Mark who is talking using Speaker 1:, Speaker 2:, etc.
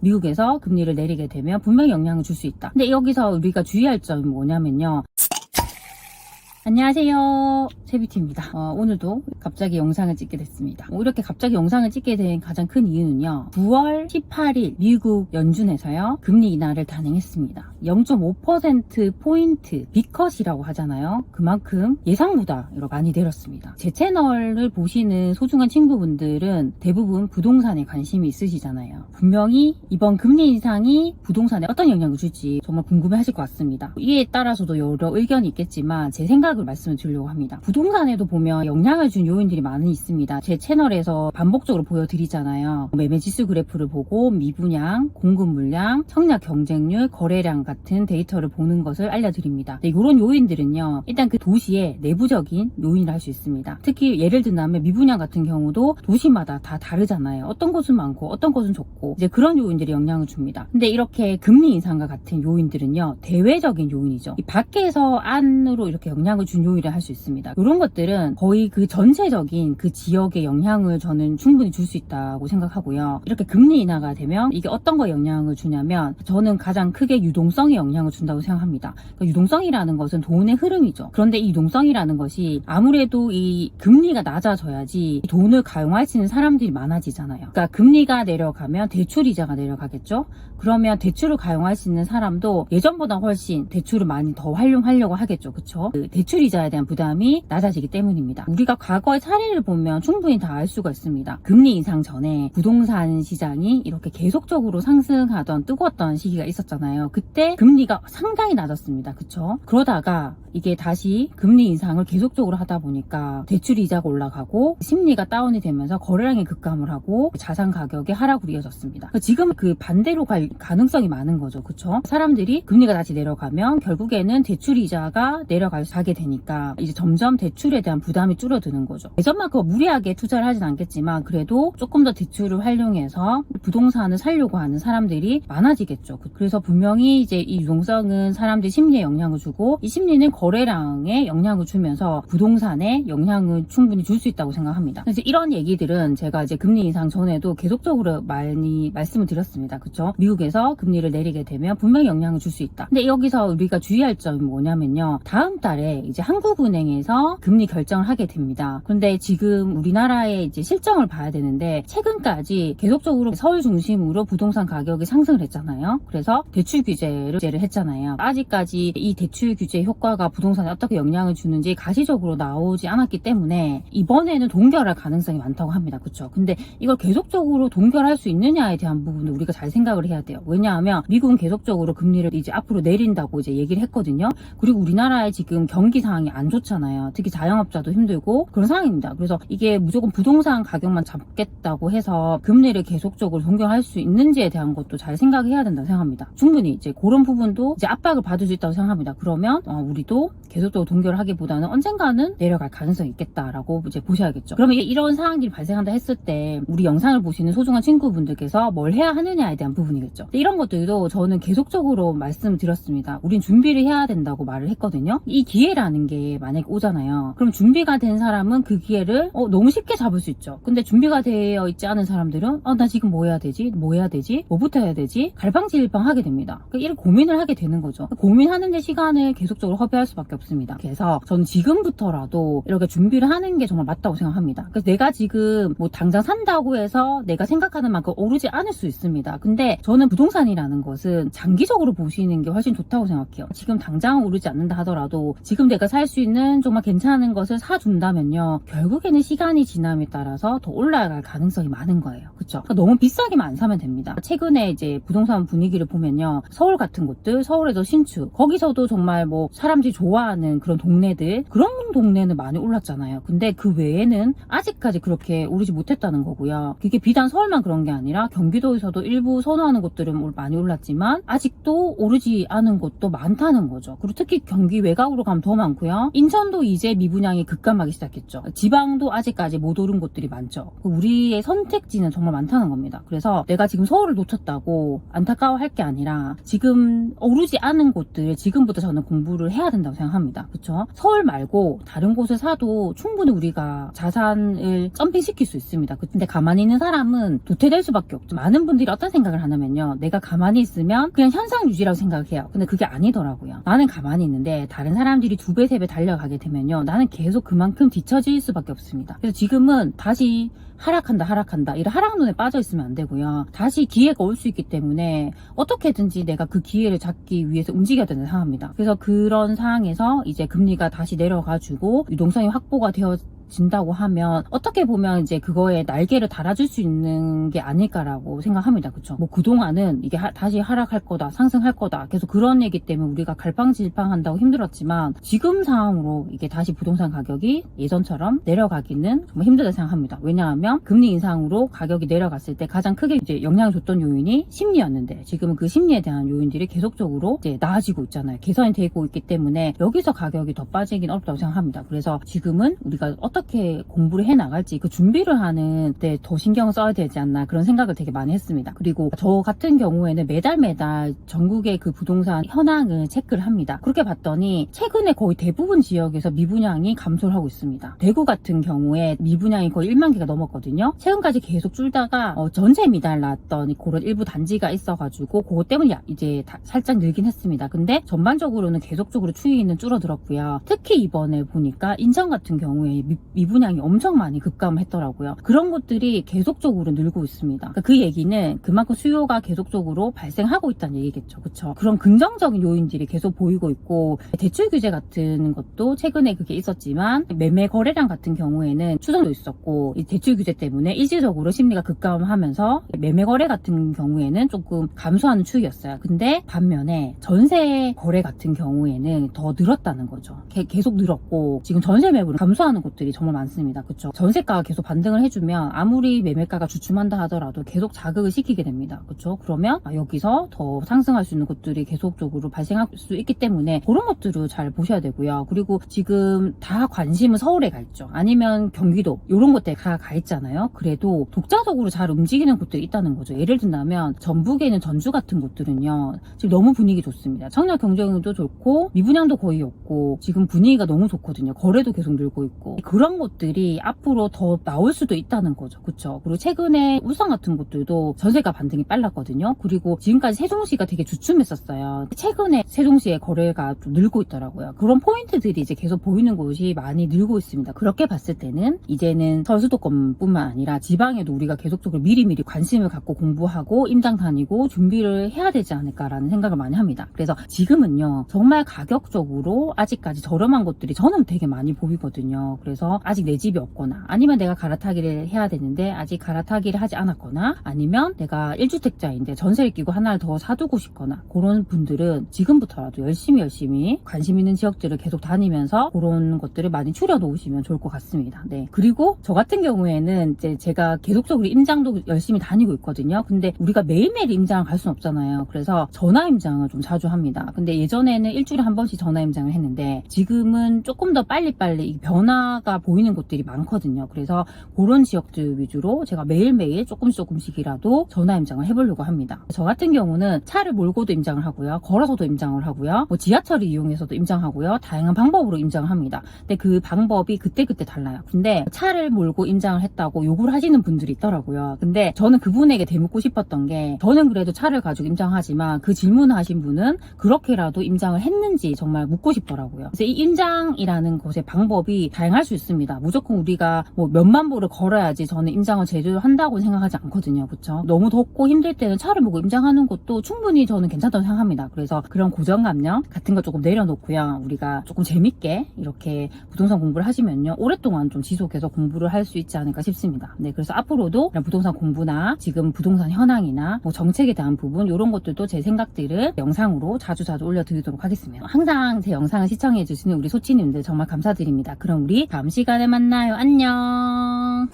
Speaker 1: 미국에서 금리를 내리게 되면 분명히 영향을 줄 수 있다. 근데 여기서 우리가 주의할 점이 뭐냐면요. 안녕하세요. 세비티입니다. 어, 오늘도 갑자기 영상을 찍게 됐습니다. 어, 이렇게 갑자기 영상을 찍게 된 가장 큰 이유는요. 9월 18일 미국 연준에서요. 금리 인하를 단행했습니다. 0.5%포인트 비컷이라고 하잖아요. 그만큼 예상보다 많이 내렸습니다. 제 채널을 보시는 소중한 친구분들은 대부분 부동산에 관심이 있으시잖아요. 분명히 이번 금리 인상이 부동산에 어떤 영향을 줄지 정말 궁금해 하실 것 같습니다. 이에 따라서도 여러 의견이 있겠지만 제 생각 을 말씀을 드리려고 합니다. 부동산에도 보면 영향을 준 요인들이 많이 있습니다. 제 채널에서 반복적으로 보여드리잖아요. 매매 지수 그래프를 보고 미분양, 공급 물량, 청약 경쟁률, 거래량 같은 데이터를 보는 것을 알려드립니다. 네, 이런 요인들은요. 일단 그 도시의 내부적인 요인을 할 수 있습니다. 특히 예를 든다면 미분양 같은 경우도 도시마다 다 다르잖아요. 어떤 곳은 많고 어떤 곳은 적고 이제 그런 요인들이 영향을 줍니다. 근데 이렇게 금리 인상과 같은 요인들은요. 대외적인 요인이죠. 이 밖에서 안으로 이렇게 영향을 준 요인을 할수 있습니다. 이런 것들은 거의 그 전체적인 그 지역에 영향을 저는 충분히 줄 수 있다고 생각하고요. 이렇게 금리 인하가 되면 이게 어떤 거에 영향을 주냐면 저는 가장 크게 유동성에 영향을 준다고 생각합니다. 그러니까 유동성이라는 것은 돈의 흐름이죠. 그런데 이 유동성이라는 것이 아무래도 이 금리가 낮아져야지 돈을 가용할 수 있는 사람들이 많아지잖아요. 그러니까 금리가 내려가면 대출 이자가 내려가겠죠. 그러면 대출을 가용할 수 있는 사람도 예전보다 훨씬 대출을 많이 더 활용하려고 하겠죠. 그쵸? 그 이자에 대한 부담이 낮아지기 때문입니다. 우리가 과거의 사례를 보면 충분히 다 알 수가 있습니다. 금리 인상 전에 부동산 시장이 이렇게 계속적으로 상승하던 뜨거웠던 시기가 있었잖아요. 그때 금리가 상당히 낮았습니다. 그쵸? 그러다가 이게 다시 금리 인상을 계속적으로 하다 보니까 대출 이자가 올라가고 심리가 다운이 되면서 거래량이 급감을 하고 자산 가격의 하락으로 이어졌습니다. 그러니까 지금 그 반대로 갈 가능성이 많은 거죠. 그쵸? 사람들이 금리가 다시 내려가면 결국에는 대출 이자가 내려가게 되니까 이제 점점 대출에 대한 부담이 줄어드는 거죠. 예전만큼 무리하게 투자를 하진 않겠지만 그래도 조금 더 대출을 활용해서 부동산을 살려고 하는 사람들이 많아지겠죠. 그래서 분명히 이제 이 유동성은 사람들 심리에 영향을 주고 이 심리는 거래량에 영향을 주면서 부동산에 영향을 충분히 줄 수 있다고 생각합니다. 그래서 이런 얘기들은 제가 이제 금리 인상 전에도 계속적으로 많이 말씀을 드렸습니다. 그쵸? 미국에서 금리를 내리게 되면 분명히 영향을 줄 수 있다. 근데 여기서 우리가 주의할 점이 뭐냐면요. 다음 달에 이제 한국은행에서 금리 결정을 하게 됩니다. 그런데 지금 우리나라의 이제 실정을 봐야 되는데 최근까지 계속적으로 서울 중심으로 부동산 가격이 상승을 했잖아요. 그래서 대출 규제를 규제를 했잖아요. 아직까지 이 대출 규제 효과가 부동산에 어떻게 영향을 주는지 가시적으로 나오지 않았기 때문에 이번에는 동결할 가능성이 많다고 합니다. 그렇죠? 근데 이걸 계속적으로 동결할 수 있느냐에 대한 부분을 우리가 잘 생각을 해야 돼요. 왜냐하면 미국은 계속적으로 금리를 이제 앞으로 내린다고 이제 얘기를 했거든요. 그리고 우리나라의 지금 경기 상황이 안 좋잖아요. 특히 자영업자도 힘들고 그런 상황입니다. 그래서 이게 무조건 부동산 가격만 잡겠다고 해서 금리를 계속적으로 동결할 수 있는지에 대한 것도 잘 생각해야 된다고 생각합니다. 충분히 이제 그런 부분도 이제 압박을 받을 수 있다고 생각합니다. 그러면 어, 우리도 계속적으로 동결을 하기보다는 언젠가는 내려갈 가능성이 있겠다라고 이제 보셔야겠죠. 그러면 이런 상황들이 발생한다 했을 때 우리 영상을 보시는 소중한 친구분들께서 뭘 해야 하느냐에 대한 부분이겠죠. 이런 것들도 저는 계속적으로 말씀드렸습니다. 우린 준비를 해야 된다고 말을 했거든요. 이 기회라는 게 만약에 오잖아요. 그럼 준비가 된 사람은 그 기회를 어, 너무 쉽게 잡을 수 있죠. 근데 준비가 되어 있지 않은 사람들은 어, 나 지금 뭐 해야 되지? 뭐 해야 되지? 뭐부터 해야 되지? 갈팡질팡 하게 됩니다. 그러니까 이런 고민을 하게 되는 거죠. 고민하는 데 시간을 계속적으로 허비할 수밖에 없습니다. 그래서 저는 지금부터라도 이렇게 준비를 하는 게 정말 맞다고 생각합니다. 그래서 내가 지금 뭐 당장 산다고 해서 내가 생각하는 만큼 오르지 않을 수 있습니다. 근데 저는 부동산이라는 것은 장기적으로 보시는 게 훨씬 좋다고 생각해요. 지금 당장 오르지 않는다 하더라도 지금 내가 살 수 있는 정말 괜찮은 것을 사준다면요. 결국에는 시간이 지남에 따라서 더 올라갈 가능성이 많은 거예요. 그쵸? 그러니까 너무 비싸게만 안 사면 됩니다. 최근에 이제 부동산 분위기를 보면요. 서울 같은 곳들, 서울에도 신축, 거기서도 정말 뭐 사람들이 좋아하는 그런 동네들, 그런 동네는 많이 올랐잖아요. 근데 그 외에는 아직까지 그렇게 오르지 못했다는 거고요. 그게 비단 서울만 그런 게 아니라 경기도에서도 일부 선호하는 곳들은 많이 올랐지만 아직도 오르지 않은 곳도 많다는 거죠. 그리고 특히 경기 외곽으로 가면 더 많고 많고요. 인천도 이제 미분양이 급감하기 시작했죠. 지방도 아직까지 못 오른 곳들이 많죠. 우리의 선택지는 정말 많다는 겁니다. 그래서 내가 지금 서울을 놓쳤다고 안타까워할 게 아니라 지금 오르지 않은 곳들 지금부터 저는 공부를 해야 된다고 생각합니다. 그렇죠? 서울 말고 다른 곳을 사도 충분히 우리가 자산을 점핑시킬 수 있습니다. 근데 가만히 있는 사람은 도태될 수밖에 없죠. 많은 분들이 어떤 생각을 하냐면요. 내가 가만히 있으면 그냥 현상 유지라고 생각해요. 근데 그게 아니더라고요. 나는 가만히 있는데 다른 사람들이 두 배, 세배 달려가게 되면요. 나는 계속 그만큼 뒤처질 수밖에 없습니다. 그래서 지금은 다시 하락한다, 하락한다. 이런 하락론에 빠져 있으면 안 되고요. 다시 기회가 올 수 있기 때문에 어떻게든지 내가 그 기회를 잡기 위해서 움직여야 되는 상황입니다. 그래서 그런 상황에서 이제 금리가 다시 내려가지고 유동성이 확보가 되어 진다고 하면 어떻게 보면 이제 그거에 날개를 달아줄 수 있는 게 아닐까라고 생각합니다. 그쵸? 뭐 그동안은 이게 하- 다시 하락할 거다, 상승할 거다. 계속 그런 얘기 때문에 우리가 갈팡질팡 한다고 힘들었지만 지금 상황으로 이게 다시 부동산 가격이 예전처럼 내려가기는 정말 힘들다 생각합니다. 왜냐하면 금리 인상으로 가격이 내려갔을 때 가장 크게 이제 영향을 줬던 요인이 심리였는데 지금은 그 심리에 대한 요인들이 계속적으로 이제 나아지고 있잖아요. 개선이 되고 있기 때문에 여기서 가격이 더 빠지긴 어렵다고 생각합니다. 그래서 지금은 우리가 어떻게 공부를 해 나갈지 그 준비를 하는 데더 신경을 써야 되지 않나 그런 생각을 되게 많이 했습니다. 그리고 저 같은 경우에는 매달 매달 전국의 그 부동산 현황을 체크를 합니다. 그렇게 봤더니 최근에 거의 대부분 지역에서 미분양이 감소를 하고 있습니다. 대구 같은 경우에 미분양이 거의 1만 개가 넘었거든요. 최근까지 계속 줄다가 어, 전세 미달 났던 그런 일부 단지가 있어가지고 그것 때문에 야- 이제 다- 살짝 늘긴 했습니다. 근데 전반적으로는 계속적으로 추이는 줄어들었고요. 특히 이번에 보니까 인천 같은 경우에 미, 미분양이 엄청 많이 급감을 했더라고요. 그런 것들이 계속적으로 늘고 있습니다. 그러니까 그 얘기는 그만큼 수요가 계속적으로 발생하고 있다는 얘기겠죠. 그렇죠? 그런 긍정적인 요인들이 계속 보이고 있고 대출 규제 같은 것도 최근에 그게 있었지만 매매 거래량 같은 경우에는 추정도 있었고 이 대출 규제 때문에 일시적으로 심리가 급감하면서 매매 거래 같은 경우에는 조금 감소하는 추이였어요. 근데 반면에 전세 거래 같은 경우에는 더 늘었다는 거죠. 개- 계속 늘었고 지금 전세 매물은 감소하는 곳들이 정말 많습니다. 그렇죠? 전세가가 계속 반등을 해주면 아무리 매매가가 주춤한다 하더라도 계속 자극을 시키게 됩니다. 그렇죠? 그러면 아, 여기서 더 상승할 수 있는 곳들이 계속적으로 발생할 수 있기 때문에 그런 것들을 잘 보셔야 되고요. 그리고 지금 다 관심은 서울에 가 있죠. 아니면 경기도 이런 곳에 다가 있잖아요. 그래도 독자적으로 잘 움직이는 곳들이 있다는 거죠. 예를 든다면 전북에 있는 전주 같은 곳들은요. 지금 너무 분위기 좋습니다. 청약 경쟁도 좋고 미분양도 거의 없고 지금 분위기가 너무 좋거든요. 거래도 계속 늘고 있고 그런 곳들이 앞으로 더 나올 수도 있다는 거죠. 그렇죠? 그리고 최근에 울산 같은 곳들도 전세가 반등이 빨랐거든요. 그리고 지금까지 세종시가 되게 주춤했었어요. 최근에 세종시의 거래가 좀 늘고 있더라고요. 그런 포인트들이 이제 계속 보이는 곳이 많이 늘고 있습니다. 그렇게 봤을 때는 이제는 서울 수도권뿐만 아니라 지방에도 우리가 계속적으로 미리미리 관심을 갖고 공부하고 임장 다니고 준비를 해야 되지 않을까라는 생각을 많이 합니다. 그래서 지금은요 정말 가격적으로 아직까지 저렴한 곳들이 저는 되게 많이 보이거든요. 그래서 아직 내 집이 없거나 아니면 내가 갈아타기를 해야 되는데 아직 갈아타기를 하지 않았거나 아니면 내가 1주택자인데 전세를 끼고 하나를 더 사두고 싶거나 그런 분들은 지금부터라도 열심히 열심히 관심 있는 지역들을 계속 다니면서 그런 것들을 많이 추려 놓으시면 좋을 것 같습니다. 네. 그리고 저 같은 경우에는 이제 제가 계속적으로 임장도 열심히 다니고 있거든요. 근데 우리가 매일매일 임장을 갈 수는 없잖아요. 그래서 전화 임장을 좀 자주 합니다. 근데 예전에는 일주일에 한 번씩 전화 임장을 했는데 지금은 조금 더 빨리빨리 이 변화가 보 이는 곳들이 많거든요. 그래서 그런 지역들 위주로 제가 매일매일 조금씩 조금씩이라도 전화 임장을 해보려고 합니다. 저 같은 경우는 차를 몰고도 임장을 하고요. 걸어서도 임장을 하고요. 뭐 지하철을 이용해서도 임장하고요. 다양한 방법으로 임장을 합니다. 근데 그 방법이 그때그때 달라요. 근데 차를 몰고 임장을 했다고 요구를 하시는 분들이 있더라고요. 근데 저는 그분에게 대묻고 싶었던 게 저는 그래도 차를 가지고 임장하지만 그 질문을 하신 분은 그렇게라도 임장을 했는지 정말 묻고 싶더라고요. 그래서 이 임장이라는 것의 방법이 다양할 수 있습니다. 무조건 우리가 뭐 몇만 보를 걸어야지 저는 임장을 제대로 한다고 생각하지 않거든요. 그렇죠? 너무 덥고 힘들 때는 차를 보고 임장하는 것도 충분히 저는 괜찮다고 생각합니다. 그래서 그런 고정감정 같은 거 조금 내려놓고요. 우리가 조금 재밌게 이렇게 부동산 공부를 하시면요. 오랫동안 좀 지속해서 공부를 할 수 있지 않을까 싶습니다. 네, 그래서 앞으로도 부동산 공부나 지금 부동산 현황이나 뭐 정책에 대한 부분 이런 것들도 제 생각들을 영상으로 자주 자주 올려드리도록 하겠습니다. 항상 제 영상을 시청해주시는 우리 소치님들 정말 감사드립니다. 그럼 우리 다음 시간에 만나요. 안녕.